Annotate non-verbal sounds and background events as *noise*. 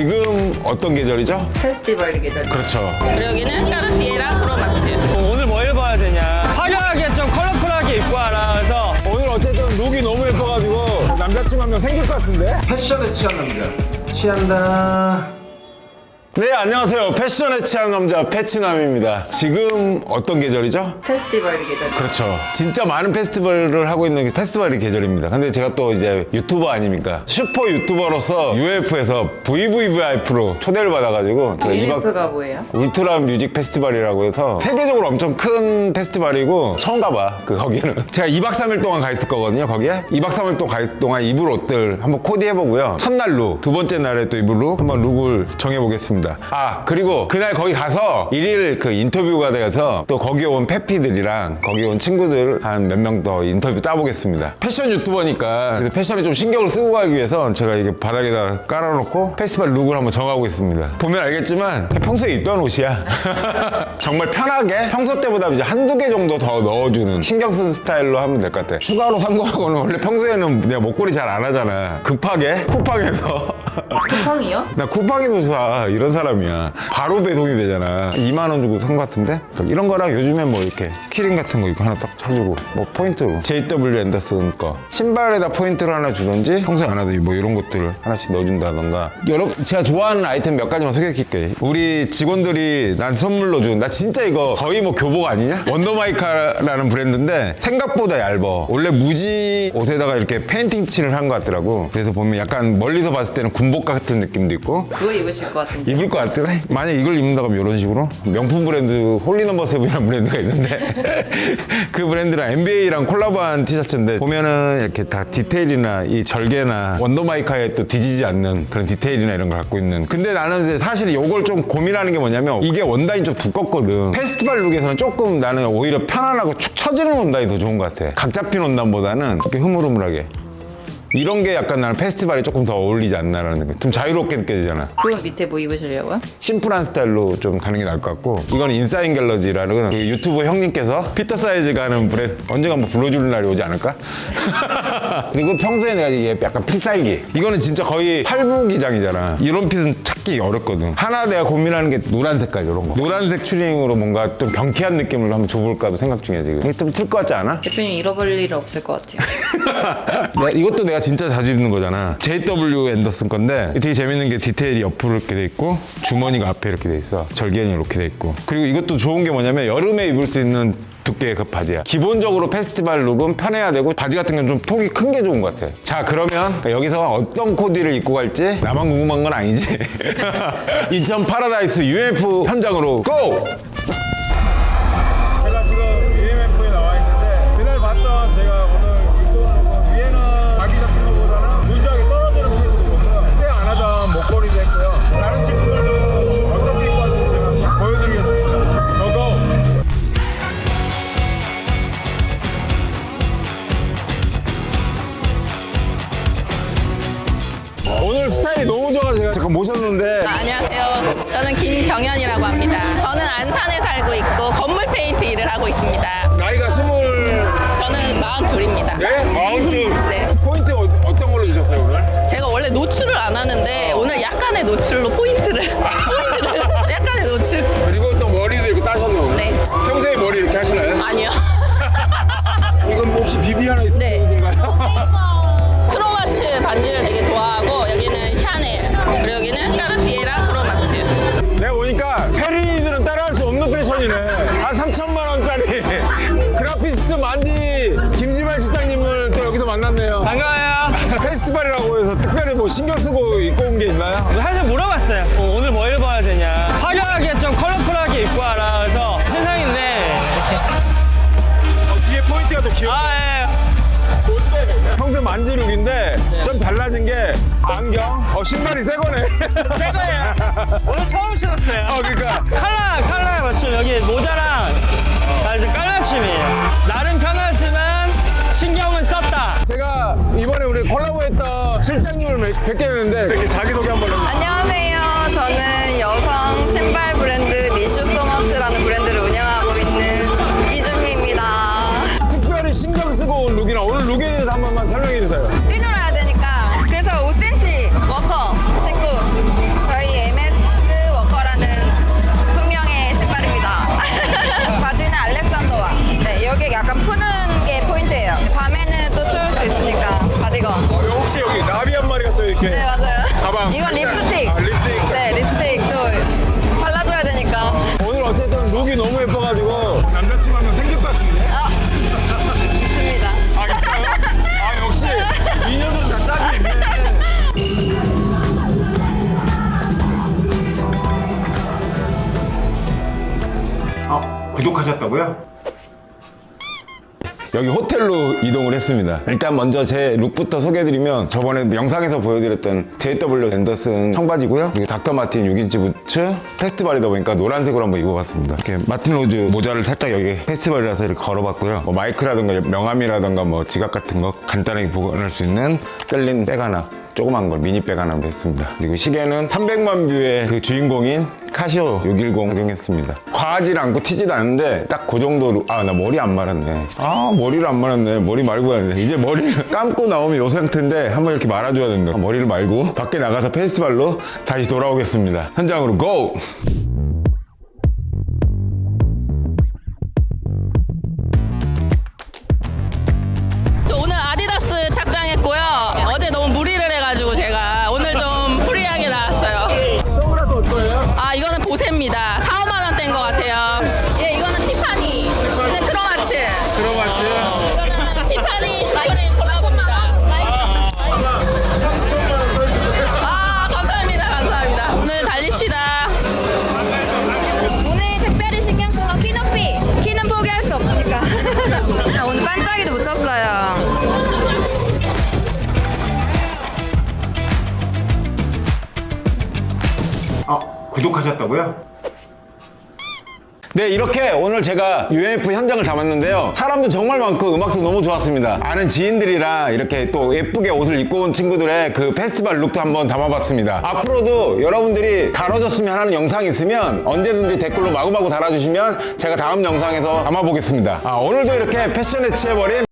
지금 어떤 계절이죠? 페스티벌 계절. 그렇죠. 그리고 여기는 까르띠에랑 크로마츠. 오늘 뭐 입어야 되냐 화려하게 좀 컬러풀하게 입고 와라 그래서 오늘 어쨌든 룩이 너무 예뻐가지고 남자친구 한 명 생길 것 같은데? 패션에 취한 남자 취한다 네, 안녕하세요. 패션에 취한 남자 패치남입니다. 지금 어떤 계절이죠? 페스티벌 계절. 그렇죠. 진짜 많은 페스티벌을 하고 있는 게 페스티벌이 계절입니다. 근데 제가 또 이제 유튜버 아닙니까? 슈퍼 유튜버로서 UF에서 VVVIP로 초대를 받아가지고 제가 이박 UF가 뭐예요? 울트라 뮤직 페스티벌이라고 해서 세계적으로 엄청 큰 페스티벌이고 처음 가봐 그 거기는 *laughs* 제가 2박 3일 동안 가 있을 거거든요 거기에 2박 3일 동안 가 있을 동안 입을 옷들 한번 코디해보고요 첫날 룩, 두 번째 날에 또 입을 룩 한번 룩을 정해보겠습니다 아 그리고 그날 거기 가서 일일 그 인터뷰가 돼서 또 거기 온 페피들이랑 거기 온 친구들 한 몇 명 더 인터뷰 따보겠습니다. 패션 유튜버니까. 그래서 패션에 좀 신경을 쓰고 가기 위해서 제가 이게 바닥에다 깔아놓고 페스티벌 룩을 한번 정하고 있습니다. 보면 알겠지만 평소에 입던 옷이야. *laughs* 정말 편하게 평소 때보다 이제 한두 개 정도 더 넣어주는 신경 쓴 스타일로 하면 될 것 같아 추가로 산 거하고는 원래 평소에는 내가 목걸이 잘 안 하잖아. 급하게? *laughs* 쿠팡에서. 쿠팡이요? 나 쿠팡에서 사. 이런 사람이야. 바로 배송이 되잖아. 2만 원 주고 산거 같은데? 이런 거랑 요즘에 뭐 이렇게 키링 같은 거 이거 하나 딱 쳐주고 뭐 포인트로. JW 앤더슨 거. 신발에다 포인트를 하나 주던지 평소에 안 하던 뭐 이런 것들을 하나씩 넣어준다던가. 여러분 제가 좋아하는 아이템 몇 가지만 소개해드릴게요. 우리 직원들이 난 선물로 준 나 진짜 이거 거의 뭐 교복 아니냐? 원더마이카라는 브랜드인데 생각보다 얇아. 원래 무지 옷에다가 이렇게 페인팅 칠을 한 것 같더라고. 그래서 보면 약간 멀리서 봤을 때는 군복 같은 느낌도 있고. 그거 입으실 것 같은데. 입을 것 같더래. 만약 이걸 입는다고 하면 이런 식으로? 명품 브랜드 홀리넘버 세븐이라는 브랜드가 있는데 *laughs* 그 브랜드랑 NBA랑 콜라보한 티셔츠인데 보면은 이렇게 다 디테일이나 이 절개나 원더마이카에 또 뒤지지 않는 그런 디테일이나 이런 걸 갖고 있는. 근데 나는 사실 이걸 좀 고민하는 게 뭐냐면 이게 원단이 좀 두껍거든. 페스티벌 룩에서는 조금 나는 오히려 편안하고 축 처지는 원단이 더 좋은 것 같아. 각 잡힌 원단보다는 이렇게 흐물흐물하게 이런 게 약간 나는 페스티벌에 조금 더 어울리지 않나라는 느낌 좀 자유롭게 느껴지잖아. 그 밑에 뭐 입으시려고요? 심플한 스타일로 좀 가는 게 나을 것 같고. 이건 인사인 갤러지라는 그 유튜브 형님께서 피터 사이즈가 하는 브랜드. 언젠가 한번 불러주는 날이 오지 않을까? *laughs* 그리고 평소에 내가 이게 약간 필살기. 이거는 진짜 거의 팔부 기장이잖아. 이런 핏은 찾기 어렵거든. 하나 내가 고민하는 게 노란 색깔 이런 거. 노란색 추링으로 뭔가 좀 경쾌한 느낌을 한번 줘볼까도 생각 중이야 지금. 이게 좀 틀 것 같지 않아? 대표님 잃어버릴 일 없을 것 같아요. 내가- *laughs* 이것도 내가 진짜 자주 입는 거잖아. JW 앤더슨 건데 되게 재밌는 게 디테일이 옆으로 이렇게 돼 있고 주머니가 앞에 이렇게 돼 있어. 절개는 이렇게 돼 있고. 그리고 이것도 좋은 게 뭐냐면 여름에 입을 수 있는 두께의 그 바지야. 기본적으로 페스티벌 룩은 편해야 되고 바지 같은 건좀 통이 큰 게 좋은 것 같아. 자 그러면 여기서 어떤 코디를 입고 갈지 나만 궁금한 건 아니지. *laughs* 인천 파라다이스 UF 현장으로 고! 저는 안산에 살고 있고 건물 페인트 일을 하고 있습니다. 나이가 스물 저는 42입니다. 네? 마운트 네. 포인트 어, 어떤 걸로 주셨어요 오늘? 제가 원래 노출을 안 하는데 오늘 약간의 노출로 포인트를 포인트 *laughs* 뭐 신경 쓰고 입고 온 게 있나요? 사실 물어봤어요. 어, 오늘 뭐 입어야 되냐. 화려하게 좀 컬러풀하게 입고 와라. 그래서 신상인데. 뒤에 포인트가 더 귀여워 아 예. 평소에 만지룩인데 좀 달라진 게 안경? 어 신발이 새 거네. 새 거예요. 오늘 처음 신었어요. 어 그러니까. 칼라 칼라에 맞춤 여기 모자랑 다 이제 깔맞춤이에요 나름 편하지만 신경은 썼다. 제가 이번에 우리 콜라보했던 실장님을 뵙- 뵙게 됐는데 이렇게 자기소개 한번 립스틱. 아, 립스틱. 네, 립스틱도 발라줘야 되니까. 오늘 어쨌든 룩이 너무 예뻐가지고 남자친구 한 명 생길 것 같은데? 아, 있습니다. 아 있어요? 아 역시 이 녀석 다 짝이 있네 어, 구독하셨다고요? 여기 호텔로 이동을 했습니다. 일단 먼저 제 룩부터 소개해드리면 저번에 영상에서 보여드렸던 JW 앤더슨 청바지고요. 그리고 닥터 마틴 6인치 부츠 페스티벌이다 보니까 노란색으로 한번 입어봤습니다. 이렇게 마틴 로즈 모자를 살짝 여기 페스티벌이라서 이렇게 걸어봤고요. 뭐 마이크라든가 명함이라든가 뭐 지갑 같은 거 간단하게 보관할 수 있는 셀린 백 하나 조그만 걸 미니백 하나 했습니다. 그리고 시계는 300만 뷰의 그 주인공인 카시오 610 착용했습니다. 과하지 않고 튀지도 않는데 딱 그 정도로 아 나 머리 안 말았네. 아 머리를 안 말았네. 머리 말고 해야 돼. 이제 머리를 *laughs* 감고 나오면 요 상태인데 한번 이렇게 말아줘야 된다. 머리를 말고 밖에 나가서 페스티벌로 다시 돌아오겠습니다. 현장으로 고! 하셨다고요? 네 이렇게 오늘 제가 UMF 현장을 담았는데요. 사람도 정말 많고 음악도 너무 좋았습니다. 아는 지인들이랑 이렇게 또 예쁘게 옷을 입고 온 친구들의 그 페스티벌 룩도 한번 담아봤습니다. 앞으로도 여러분들이 다뤄졌으면 하는 영상이 있으면 언제든지 댓글로 마구마구 달아주시면 제가 다음 영상에서 담아보겠습니다. 아, 오늘도 이렇게 패션에 취해버린